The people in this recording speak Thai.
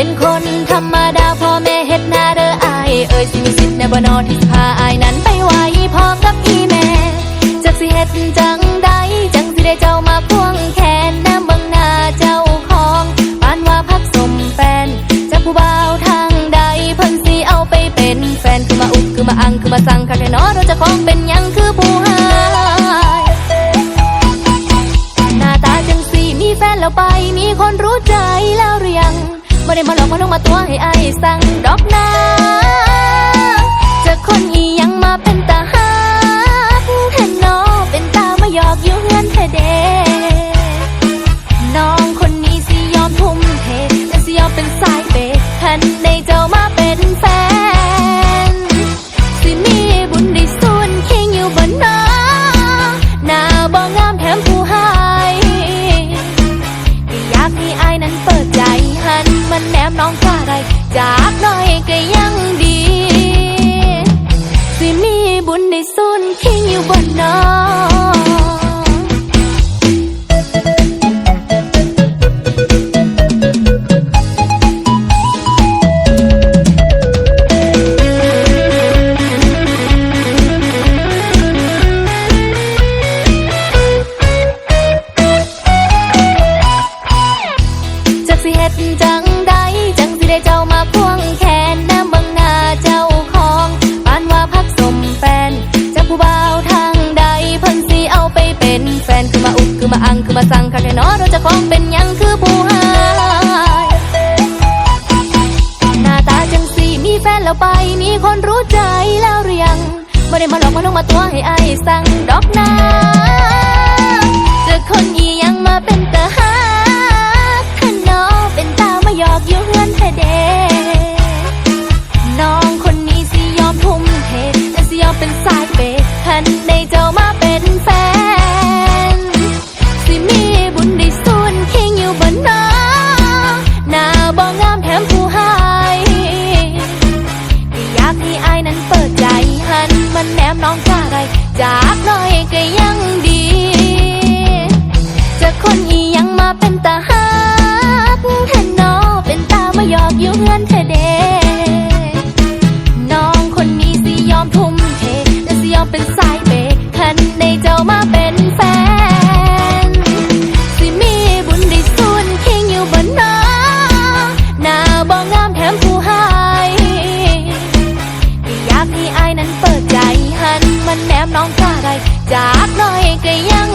เป็นคนธรรมดาพ่อแม่เฮ็ดหน้าเด้ออายเอ่ยสิมีสิทธิ์ใน่บ่นอที่พาอายนั้นไปไว้พร้อมกับอีแม่จักสิเฮ็ดจังใดจังสิได้เจ้ามาพ่วงแขนน้ำบังหน้าเจ้าของปานว่าพักสมแฟนจักผู้บ่าวทางใดเพิ่นสิเอาไปเป็นแฟนคือมาอุกคือมาอังคือมาสั่งคักแน่นอเราจะของเป็นยังคือผู้หาหน้าตาจังสิมีแฟนแล้วไปมีคนรู้ ไม่ได้มาหลอกมาลงมาตัวให้ไอ้ายสั่งดอกนาเจะคนอียังมาเป็นตาหักแทนน้องเป็นตามาหยอกอยู่เฮือนเธอเดน้องคนนี้สิยอมทุ่มเทแต่สิยอมเป็นสายเปย์ทันในเจ้ามาเป็น ดจังใดจังสิได้เจ้ามาควงแขนน้ำบังหน้าเจ้าของปานว่าพักสมแฟนจากผู้บ่าวทางใดเพิ่นสิเอาไปเป็นแฟนคือมาอุกคือมาอังคือมาสั่งคักแน่นอเราจะของเป็นหยังคือผู้หายหน้าตาจังสีมีแฟนแล้วไปมีคนรู้ใจแล้วหรือยังไม่ได้มาหลอกมาลงมาตัวให้ไอ้ายสั่งดอกนาเจอคนอียังมาเป็นตาหา York. You ยู่เพื่อนเธอเด้น้องคนนี้สิยอมทุ่มเทและสิยอมเป็นสายเบปคันในเจ้ามาเป็นแฟน สิมีบุญได้สูนเคียงอยู่บนน้าหน้าบองงามแถมผู้ให้ก็อยากให้อายนั้นเปิดใจหันมันแนมน้องกาไดจากน้อยก็ยัง